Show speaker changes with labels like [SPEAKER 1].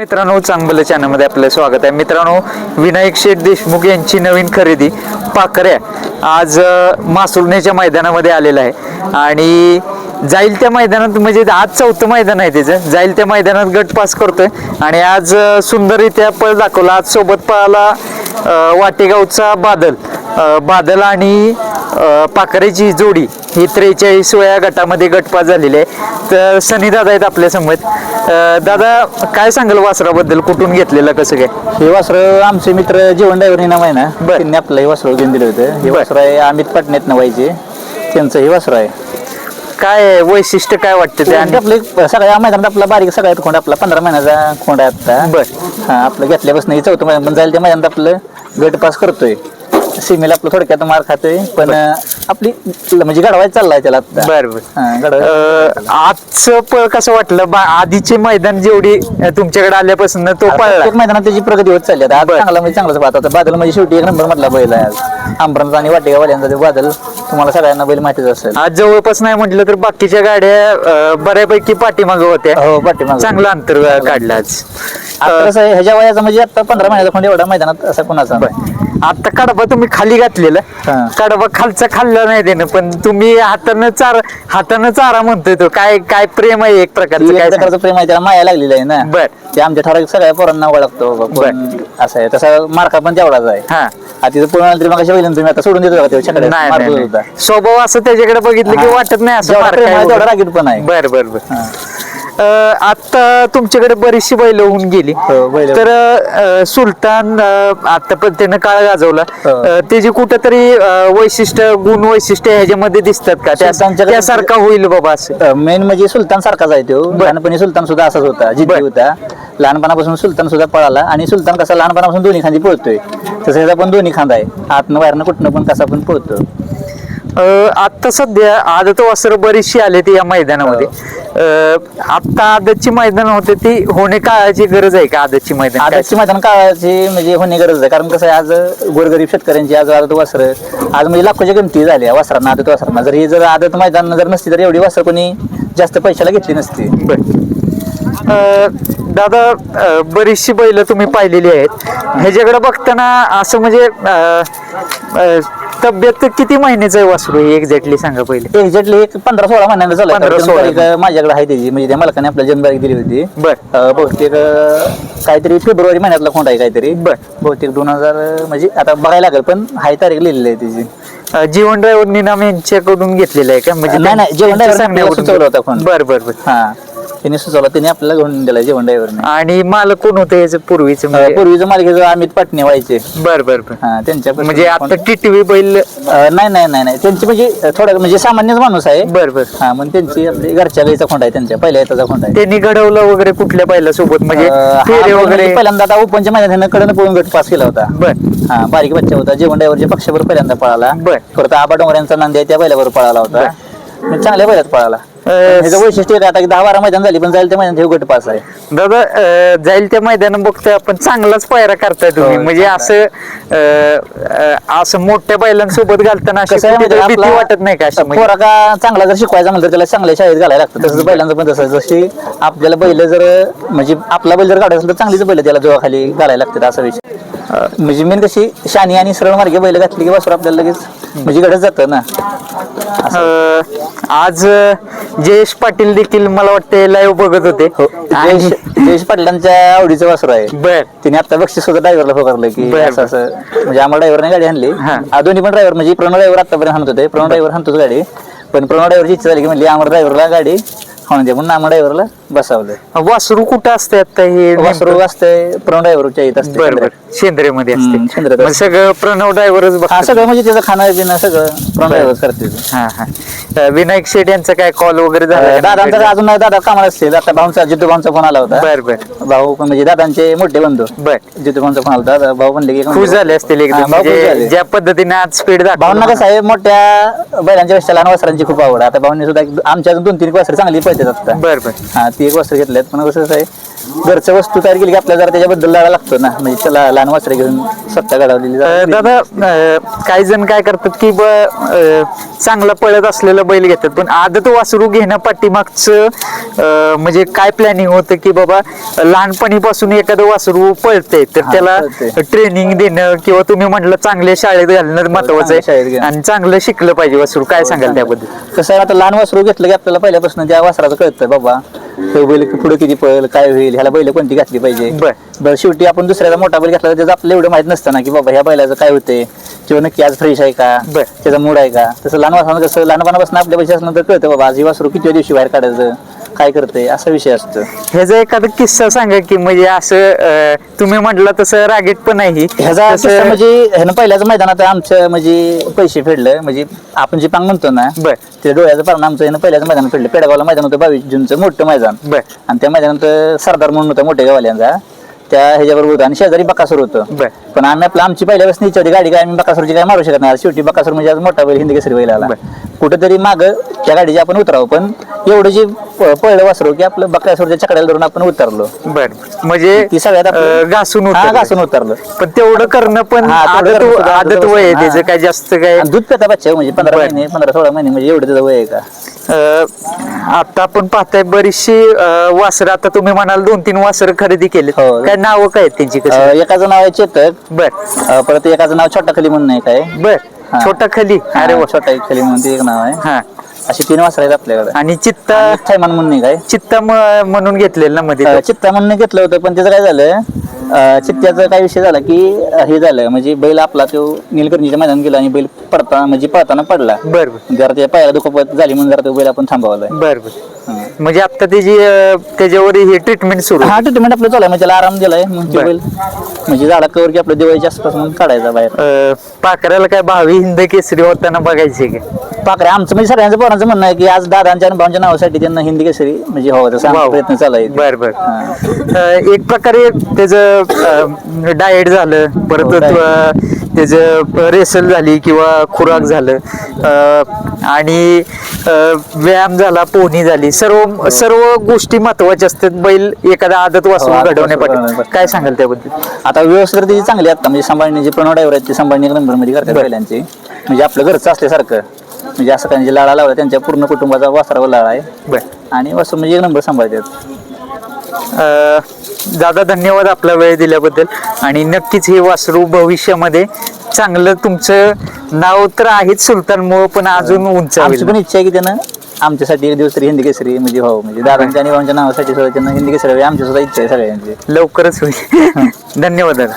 [SPEAKER 1] मित्रांनो चांगलं चॅनलमध्ये आपलं स्वागत आहे. मित्रांनो विनायक शेठ देशमुख यांची नवीन खरेदी पाकऱ्या आज अ, मासुलनेच्या मैदानामध्ये आलेला आहे. आणि जाईल त्या मैदानात म्हणजे आज चौथं मैदान आहे त्याचं. जाईल त्या मैदानात गट पास करतोय. आणि आज सुंदररित्या पळ दाखवला. आज सोबत पळाला वाटेगावचा बादल. बादल आणि अ, पाकरेची जोडी ही त्रेचाळीस वया गटामध्ये गटपास झालेली आहे. तर सनी दादा आहेत आपल्यासमोर दादा काय सांगाल वासराबद्दल? कुठून घेतलेलं कसं काय?
[SPEAKER 2] हे वासर आमचे मित्र जीवन ड्रायव्हर नाव आहे ना
[SPEAKER 1] बर.
[SPEAKER 2] त्यांनी आपलं हे वासर घेऊन दिलं होतं. हे
[SPEAKER 1] बर.
[SPEAKER 2] वासर आहे अमित पाटणेत नवायचे त्यांचं हे वासर आहे.
[SPEAKER 1] काय आहे, वैशिष्ट्य काय वाटतं ते?
[SPEAKER 2] आणि
[SPEAKER 1] आणि
[SPEAKER 2] आपलं सगळ्या मैदानात आपला बारीक सगळ्यात खोंड आपला पंधरा महिन्याचा खोंड आहे आता
[SPEAKER 1] बर.
[SPEAKER 2] हा आपलं घेतल्यापासून हे चौथं मैदान पण जाईल त्या मैदानात आपलं गट पास करतोय. सीमेला आपलं थोडक्यात मार खातोय पण आपली म्हणजे गडवायच चाललाय त्याला आता.
[SPEAKER 1] बर बर.
[SPEAKER 2] हा, गडवायचं.
[SPEAKER 1] अ, आजचं पळ कसं वाटलं? बा आधीचे मैदान जेवढी अ, तुमच्याकडे आल्यापासून तो
[SPEAKER 2] आता
[SPEAKER 1] पळला.
[SPEAKER 2] प्रत्येक मैदानात त्याची प्रगती होत चालली आता आज
[SPEAKER 1] बर.
[SPEAKER 2] चांगला म्हणजे चांगलाच पाहत होता. बादल म्हणजे शेवटी एक नंबर मधला बैल आहे आज. आणि वाटेगावाल्यांचा ते बादल तुम्हाला सगळ्यांना बैल माहितीच असेल.
[SPEAKER 1] आज जवळपास नाही म्हटलं तर बाकीच्या गाड्या अ, बऱ्यापैकी पाठीमागं होत्या.
[SPEAKER 2] हो पाठीमागं.
[SPEAKER 1] चांगलं अंतर अ, काढलं आज.
[SPEAKER 2] आता कसं आहे, ह्याच्या वयाचा म्हणजे आता पंधरा महिन्याचा खोंड एवढा मैदानात असा कोणाचा नाही.
[SPEAKER 1] आता कडबा तुम्ही खाली घातलेला. कडबा खालचा खाल्ला नाही त्यानं पण तुम्ही हातानं चार हातानं चारा म्हणतोय तो. काय काय प्रेम आहे एक प्रकारचं काय
[SPEAKER 2] प्रकारचं प्रेम आहे त्याला माया लागलेली आहे ना.
[SPEAKER 1] बर.
[SPEAKER 2] ते आमच्या ठराविक सगळ्या पोरांना ओळखतो असं आहे. तसा मार्का पण तेवढाच आहे.
[SPEAKER 1] हा.
[SPEAKER 2] तिथं तरी मग तुम्ही आता सोडून देतो.
[SPEAKER 1] स्वभाव असं त्याच्याकडे बघितलं की. वाटत नाही असं.
[SPEAKER 2] रागीट पण आहे.
[SPEAKER 1] बर बर बर. आता तुमच्याकडे बरीचशी बैल होऊन गेली.
[SPEAKER 2] हो, बैलं.
[SPEAKER 1] तर अं, सुलतान आता पण त्यानं काळ गाजवला.
[SPEAKER 2] हो.
[SPEAKER 1] अं, त्याची कुठंतरी अं, वैशिष्ट्य गुण वैशिष्ट्य ह्याच्यामध्ये दिसतात का? त्या-
[SPEAKER 2] सुलतानच्याकडे-
[SPEAKER 1] त्यासारखा होईल बाबा असं.
[SPEAKER 2] मेन म्हणजे सुलतान सारखाच आहे तो. लहानपणी सुलतान सुद्धा असाच होता जिद्दी
[SPEAKER 1] बर.
[SPEAKER 2] होता. लहानपणापासून सुलतान सुद्धा पळाला आणि सुलतान कसा लहानपणापासून दोन्ही खांदी पळतोय. तसं ह्याचा पण दोन्ही खांदा आहे. आतनं बाहेरनं कुठनं पण कसा पण पळतो
[SPEAKER 1] आता सध्या आदत वासर बरीचशी आले ती या मैदानामध्ये. आता आदतची मैदान होते ती होणे काळाची गरज आहे का आदतची मैदान?
[SPEAKER 2] आजची मैदान काळाची म्हणजे होणे गरज आहे. कारण कसं आहे आज गोरगरीब शेतकऱ्यांची आज आदत वासर आज म्हणजे लाखोच्या किमती झाल्या वासरांना आदत वासरांना. जर ही जर आदत मैदान जर नसती तर एवढी वासर कोणी जास्त पैशाला घेतली नसती.
[SPEAKER 1] दादा बरीचशी बैल तुम्ही पाहिलेली आहेत. ह्याच्याकडे बघताना असं म्हणजे तब्येत किती महिन्याचं आहे वासरू? एक्झॅक्टली सांगा पहिले.
[SPEAKER 2] एक्झॅक्टली एक पंधरा सोळा महिन्याला चालू आहे.
[SPEAKER 1] 15 सोळा.
[SPEAKER 2] माझ्याकडे आहे त्याची. म्हणजे त्या मालकाने आपल्याला जन्मतारीख दिली होती.
[SPEAKER 1] बर.
[SPEAKER 2] बहुतेक काहीतरी फेब्रुवारी महिन्यातला खोंड आहे काहीतरी.
[SPEAKER 1] बर.
[SPEAKER 2] बहुतेक दोन हजार म्हणजे आता बघायला लागेल पण हाय तारीख लिहिलेली आहे त्याची.
[SPEAKER 1] जीवन ड्रायव्हर निनाम यांच्याकडून घेतलेलं आहे का? म्हणजे
[SPEAKER 2] नाही, नाही, जीवन सुचवलं होतं फोन.
[SPEAKER 1] बर बर बर.
[SPEAKER 2] हा. त्यांनी सुचवला त्यांनी आपल्याला घेऊन दिला जेवण ड्रायव्हरने
[SPEAKER 1] आणि मालक कोण होते याचं पूर्वीचं म्हणजे?
[SPEAKER 2] पूर्वीचं मालकीचं अमित पाटणे व्हायचे.
[SPEAKER 1] बर बर बर.
[SPEAKER 2] हा त्यांच्या
[SPEAKER 1] म्हणजे आता टीटीव्ही बैल
[SPEAKER 2] अं, नाही नाही नाही नाही. त्यांची म्हणजे थोडं म्हणजे सामान्यच माणूस आहे.
[SPEAKER 1] बर बर.
[SPEAKER 2] हा मग त्यांची आपली घरच्या गाईचा खोंड आहे त्यांच्या पहिल्या येताचा खोंड आहे.
[SPEAKER 1] त्यांनी घडवलं वगैरे कुठल्या बैला सोबत म्हणजे
[SPEAKER 2] अं, हा
[SPEAKER 1] फेरे
[SPEAKER 2] बैल
[SPEAKER 1] वगैरे?
[SPEAKER 2] म्हणजे पहिल्यांदा आता ओपनच्या मैदानात कडनं पळून गट पास केला होता.
[SPEAKER 1] बर.
[SPEAKER 2] हा बारीक बच्चा होता जेवण ड्रायव्हरच्या पक्षावर पहिल्यांदा पळाला.
[SPEAKER 1] बर.
[SPEAKER 2] परत आबा डोंगऱ्यांचा नांदी आहे त्या बैलावर पळाला होता. मग चांगल्या बैलात पळाला. ह्याचं वैशिष्ट्य आता की दहा बारा मैदान झाली पण जाईल त्या मैदानात हे गट पास आहे
[SPEAKER 1] दादा अं, जाईल त्या मैदानात बघतोय आपण चांगलाच पायरा करताय तुम्ही
[SPEAKER 2] हो,
[SPEAKER 1] म्हणजे असं अं, असं मोठ्या बैलांसोबत घालताना अशी
[SPEAKER 2] कसं आहे
[SPEAKER 1] कुठेतरी
[SPEAKER 2] माहिती
[SPEAKER 1] भीती वाटत नाही का अशी म्हणजे?
[SPEAKER 2] का चांगला जर शिकवायचा म्हणलं तर त्याला चांगल्या शाळेत घालायला लागतं तसंच बैलांचं पण तसं. जशी आपल्याला बैल जर म्हणजे आपला बैल जर काढायचा असेल तर चांगलीच बैल त्याला जोखाली घालायला लागतात असा विषय म्हणजे मेन कशी शानी आणि सरळ मार्गे बैल घातली की वासर आपल्याला लगेच म्हणजे घडत जातं ना?
[SPEAKER 1] अं, आज अं, जयेश पाटील देखील मला वाटते लाईव्ह बघत होते.
[SPEAKER 2] हो जयेश जयेश पाटलांच्या आवडीचं वासर आहे.
[SPEAKER 1] बर.
[SPEAKER 2] तिने आता बक्षीस सुद्धा ड्रायव्हरला फकारलं की
[SPEAKER 1] बर,
[SPEAKER 2] असं असं म्हणजे आम्हाला ड्रायव्हरने गाडी आणली.
[SPEAKER 1] हा.
[SPEAKER 2] आ, दोन्ही पण ड्रायव्हर म्हणजे प्रणव ड्रायव्हर आतापर्यंत हाणत होते. प्रणव ड्रायव्हर हाणतोच गाडी. पण प्रणव ड्रायव्हरची इच्छा झाली की म्हणजे आम्हाला ड्रायव्हरला गाडी द्या म्हणून आम्हाला ड्रायव्हरला बसवलं
[SPEAKER 1] वासरू कुठं असते आता हे
[SPEAKER 2] वासरू असते प्रणव ड्रायव्हरच्या येत असते
[SPEAKER 1] बर बर. शेंद्रेमध्ये
[SPEAKER 2] हम्म,
[SPEAKER 1] असते मग सगळं प्रणव ड्रायव्हरच
[SPEAKER 2] हा
[SPEAKER 1] बघा
[SPEAKER 2] सगळं म्हणजे त्याचं खाणं पिणं सगळं प्रणव ड्रायव्हर करते
[SPEAKER 1] हा हा. अं, विनायक शेठ यांचा काय कॉल वगैरे झाला का?
[SPEAKER 2] दादांचा अजून नाही, दादा कामाला असते आता भाऊंचा जितू भाऊंचा फोन आला होता.
[SPEAKER 1] बर बर.
[SPEAKER 2] भाऊ पण म्हणजे दादांचे मोठे बंधू.
[SPEAKER 1] बर.
[SPEAKER 2] जितू भाऊंचा फोन आला होता. भाऊ म्हणले की
[SPEAKER 1] खुश झाले असतील
[SPEAKER 2] हा,
[SPEAKER 1] एकदम
[SPEAKER 2] भाऊ खुश
[SPEAKER 1] म्हणजे
[SPEAKER 2] झाले.
[SPEAKER 1] ज्या पद्धतीने आज स्पीड
[SPEAKER 2] भाऊंना कसं आहे मोठ्या बैलांच्या पेक्षा लहान वस्त्रांची खूप आवड. आहे. आता भाऊंनी सुद्धा एक- आमच्या अजून दोन तीन वस्त्र चांगली पळतात. आता
[SPEAKER 1] बर बर.
[SPEAKER 2] हा ती एक वस्त्र घेतलेत. पण कसं आहे घरचं वस्तू तयार केली की आपल्याला जरा त्याच्याबद्दल लढा लागतो ना. म्हणजे त्याला लहान वासरे घेऊन स्वतः घडवलेली
[SPEAKER 1] अ, दादा अ, काही जण काय करतात की ब अ, चांगलं पळत असलेलं बैल घेतात. पण आदत वासरू घेणं पाठीमागचं अ, म्हणजे काय प्लॅनिंग होतं की बाबा लहानपणीपासून एखादं वासरू पळतंय तर
[SPEAKER 2] हा,
[SPEAKER 1] त्याला
[SPEAKER 2] पळतंय.
[SPEAKER 1] ट्रेनिंग देणं किंवा तुम्ही म्हटलं चांगल्या शाळेत घालणं महत्वाचं
[SPEAKER 2] चांगल्या शाळेत
[SPEAKER 1] आहे. आणि चांगलं शिकलं पाहिजे वासरू. काय सांगाल त्याबद्दल?
[SPEAKER 2] कसं आहे आता लहान वासरू घेतलं की आपल्याला पहिल्यापासून त्या वासराचं कळतं बाबा. हे बैल पुढे किती पळेल काय होईल ह्याला बैल कोणती घातली पाहिजे?
[SPEAKER 1] बर.
[SPEAKER 2] बरं शेवटी आपण दुसऱ्याचा मोठा बैल घेतला त्याचं आपल्याला एवढं माहीत नसतं ना की बाबा ह्या बैलाचं काय होते? किंवा नक्की आज फ्रेश आहे का. त्याचा मूड आहे का? तसं लहान कसं लहानपणापासून आपल्या पैसे असलं तर कळतं बाबा आज ही वासरू किती दिवशी बाहेर काढायचं? काय करते असा विषय असतो
[SPEAKER 1] ह्याचा एखादा किस्सा सांगा की म्हणजे असं अ, तुम्ही म्हटलं तसं रागेट पण आहे
[SPEAKER 2] ह्याचा
[SPEAKER 1] तसं-
[SPEAKER 2] किस्सा म्हणजे ह्यानं पहिल्याच मैदानात आमचं म्हणजे पैसे फेडलं. म्हणजे आपण जे पांग म्हणतो ना
[SPEAKER 1] बर.
[SPEAKER 2] ते डोळ्याचं पारण आमचं ह्यानं पहिल्याच मैदानात फेडलं. पेडगावला मैदान होतं बावीस जूनचं मोठं मैदान.
[SPEAKER 1] बर.
[SPEAKER 2] आणि त्या मैदानात सरदार म्हणून होता मोठ्या गावाल्यांचा. त्या ह्याच्याबरोबर होता. आणि शेजारी बकासूर होतं.
[SPEAKER 1] बर.
[SPEAKER 2] पण आम्ही आपलं आमची पहिल्यापासून इच्छा होती गाडी काय आम्ही बकासूरची काय मारू शकत नाही. शेवटी बकासूर म्हणजे आज मोठा बैल हिंदी केसरी बैल आला. कुठेतरी माग त्या गाडीची आपण उतरावं. पण एवढं जे प- पळलं वासरू की आपलं बकासूरच्या चकड्याला धरून आपण उतरलो.
[SPEAKER 1] बर. म्हणजे
[SPEAKER 2] ती सगळ्यात आपलं-
[SPEAKER 1] अ, घासून
[SPEAKER 2] हा
[SPEAKER 1] उतरलं.
[SPEAKER 2] घासून उतरलो.
[SPEAKER 1] पण तेवढं करणं पण
[SPEAKER 2] हा, तेवढं
[SPEAKER 1] आदत
[SPEAKER 2] करणं सुद्धा
[SPEAKER 1] आदत
[SPEAKER 2] आदत
[SPEAKER 1] वय आहे
[SPEAKER 2] हा.
[SPEAKER 1] त्याचं काय जास्त काय?
[SPEAKER 2] आणि दूध पिता बच्चा म्हणजे पंधरा
[SPEAKER 1] बर.
[SPEAKER 2] महिने पंधरा सोळा महिने म्हणजे एवढं त्याचं वय आहे का?
[SPEAKER 1] अ, आता आपण पाहताय बरीचशी वासर. आता तुम्ही म्हणाल दोन तीन वासर खरेदी केली
[SPEAKER 2] हो.
[SPEAKER 1] काय नाव काय आहेत त्यांची
[SPEAKER 2] अं, एकाचं नाव आहे चेतक.
[SPEAKER 1] बर.
[SPEAKER 2] अं, परत एकाचं नाव छोटा खली म्हणून आहे.
[SPEAKER 1] बर.
[SPEAKER 2] हा.
[SPEAKER 1] छोटा खली. अरे वा.
[SPEAKER 2] छोटा एक खली म्हणून ते एक नाव आहे.
[SPEAKER 1] हा.
[SPEAKER 2] अशी तीन वासर आहेत आपल्याकडे.
[SPEAKER 1] आणि चित्ता
[SPEAKER 2] थैमान म्हणून आहे
[SPEAKER 1] चित्ता म्हणून घेतलेलं ना मध्ये
[SPEAKER 2] चित्ता म्हणून घेतलं होतं पण त्याचं काय झालं चित्त्याचा काय विषय झाला की हे झालं म्हणजे बैल आपला तो निलकर्णीच्या मैदान गेला आणि बैल पडता म्हणजे पळताना पडला.
[SPEAKER 1] बर बर.
[SPEAKER 2] जरा त्या पायाला दुखापत झाली म्हणून जरा तो बैल आपण थांबवलाय.
[SPEAKER 1] बर बर. म्हणजे आता त्याची त्याच्यावर ही ट्रीटमेंट सुरू.
[SPEAKER 2] हा ट्रीटमेंट आपलं चालू आहे म्हणजे त्याला आराम दिलाय मग ते
[SPEAKER 1] बर.
[SPEAKER 2] बैल म्हणजे झाडा कवर की आपलं दिवाळीच्या आसपास मग काढायचा बाहेर
[SPEAKER 1] पाखराला काय भावी हिंद केसरी होताना बघायचे का
[SPEAKER 2] पाकरे आमचं म्हणजे सगळ्यांचं पोरांचं म्हणणं आहे की आज दादांच्या आणि भावांच्या नावासाठी त्यांना हिंदी केसरी म्हणजे हो तसा आमचा
[SPEAKER 1] वाव.
[SPEAKER 2] प्रयत्न चालू आहे.
[SPEAKER 1] बर बर.
[SPEAKER 2] हा.
[SPEAKER 1] अ, एक प्रकारे त्याचं डाएट झालं परत
[SPEAKER 2] हो, diet.
[SPEAKER 1] अ, त्याचं रेसल झाली किंवा खुराक झालं अ, आणि अ, व्यायाम झाला पोहणी झाली सर्व सर्व गोष्टी महत्त्वाच्या असतात. बैल एखादा आदत
[SPEAKER 2] हो,
[SPEAKER 1] वाचून
[SPEAKER 2] आदत वासरू
[SPEAKER 1] काय सांगाल त्याबद्दल?
[SPEAKER 2] आता व्यवस्थित त्याची चांगली आहे आता. म्हणजे सांभाळणे जे प्रणव ड्रायव्हर आहेत ते सांभाळणे एक नंबरमध्ये करतात पहिल्यांचे म्हणजे आपलं घरचं असल्यासारखं. म्हणजे असं काही जे लाडा लावला त्यांच्या पूर्ण कुटुंबाचा वासरावर लाडा आहे.
[SPEAKER 1] बर.
[SPEAKER 2] आणि वासू म्हणजे एक नंबर सांभाळतात.
[SPEAKER 1] अ, दादा धन्यवाद आपला वेळ दिल्याबद्दल. आणि नक्कीच हे वासरू भविष्यामध्ये चांगलं तुमचं नाव तर आहेच सुलतान पण अजून उंच
[SPEAKER 2] आमची पण इच्छा आहे की त्यानं आमच्यासाठी एक दिवस तरी हिंदी केसरी म्हणजे हो म्हणजे दादांच्या आणि भावांच्या नावासाठी सुद्धा त्यांना हिंदी केसरी हवी आमची सुद्धा इच्छा आहे सगळ्यांची.
[SPEAKER 1] लवकरच होईल. धन्यवाद दादा.